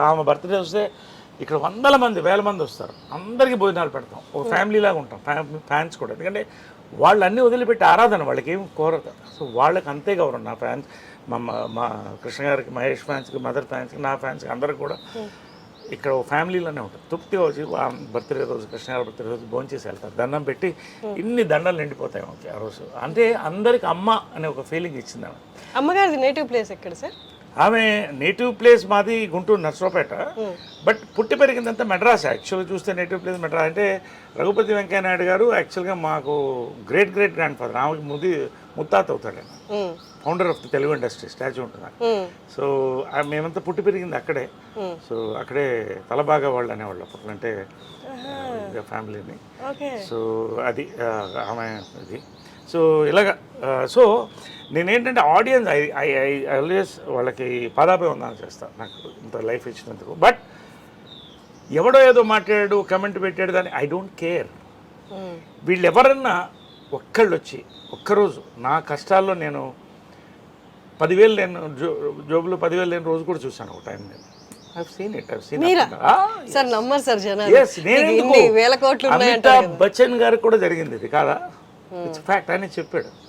ఆమె బర్త్డే వస్తే ఇక్కడ వందల మంది వేల మంది వస్తారు. అందరికీ భోజనాలు పెడతాం. ఒక ఫ్యామిలీ లాగా ఉంటాం ఫ్యా- ఫ్యాన్స్ కూడా. ఎందుకంటే వాళ్ళు అన్నీ వదిలిపెట్టి ఆరాధన వాళ్ళకి ఏం కోరదు. సో వాళ్ళకి అంతే గౌరవం. నా ఫ్యాన్స్ మా మా- కృష్ణ గారికి మహేష్ ఫ్యాన్స్కి మదర్ ఫ్యాన్స్కి నా ఫ్యాన్స్కి అందరికి కూడా ఇక్కడ ఒక ఫ్యామిలీలోనే ఉంటుంది. తృప్తిగా వచ్చి బర్త్డే రోజు కృష్ణ గారి బర్త్డే రోజు భోంచేసి వెళ్తారు. దండం పెట్టి ఇన్ని దండలు నిండిపోతాయి ఆ రోజు. అంటే అందరికి అమ్మ అనే ఒక ఫీలింగ్ ఇచ్చింది ఆమె. అమ్మగారిది నేటివ్ ప్లేస్ ఎక్కడ సార్? ఆమె నేటివ్ ప్లేస్ మాది గుంటూరు నర్సరావుపేట. బట్ పుట్టి పెరిగిందంతా మెడ్రాస్. యాక్చువల్గా చూస్తే నేటివ్ ప్లేస్ మెడ్రాస్. అంటే రఘుపతి వెంకయ్య నాయుడు గారు యాక్చువల్గా మాకు గ్రేట్ గ్రేట్ గ్రాండ్ ఫాదర్ ఆమెకి ముది ముత్తాత అవుతాడు. Founder of the Telugu industry statue ఉంటుంది? సో మేమంతా పుట్టి పెరిగింది అక్కడే. సో అక్కడే తలబాగా వాళ్ళు అనేవాళ్ళు అప్పట్లో. అంటే ఫ్యామిలీని. సో అది ఆమె ఇది సో ఇలాగ సో నేనేంటంటే audience I I I always వాళ్ళకి పాదాభివందనం చేస్తాను నాకు ఇంత లైఫ్ ఇచ్చినందుకు. బట్ ఎవడో ఏదో మాట్లాడాడు కమెంట్ పెట్టాడు దాన్ని ఐ డోంట్ కేర్. వీళ్ళు ఎవరన్నా ఒక్కళ్ళు వచ్చి ఒక్కరోజు నా కష్టాల్లో నేను పదివేలు నేను జో జోబులో పదివేలు లేని రోజు కూడా చూశాను ఒక టైం నేను. I seen it I seen Meera? Sir నమ్మరు సార్ జనాలు. నేను ఇన్ని వేల కోట్లు అమితాబ్ బచ్చన్ గారికి కూడా జరిగింది ఇది కాదా? ఇట్స్ ఫ్యాక్ట్ ఆయన చెప్పాడు.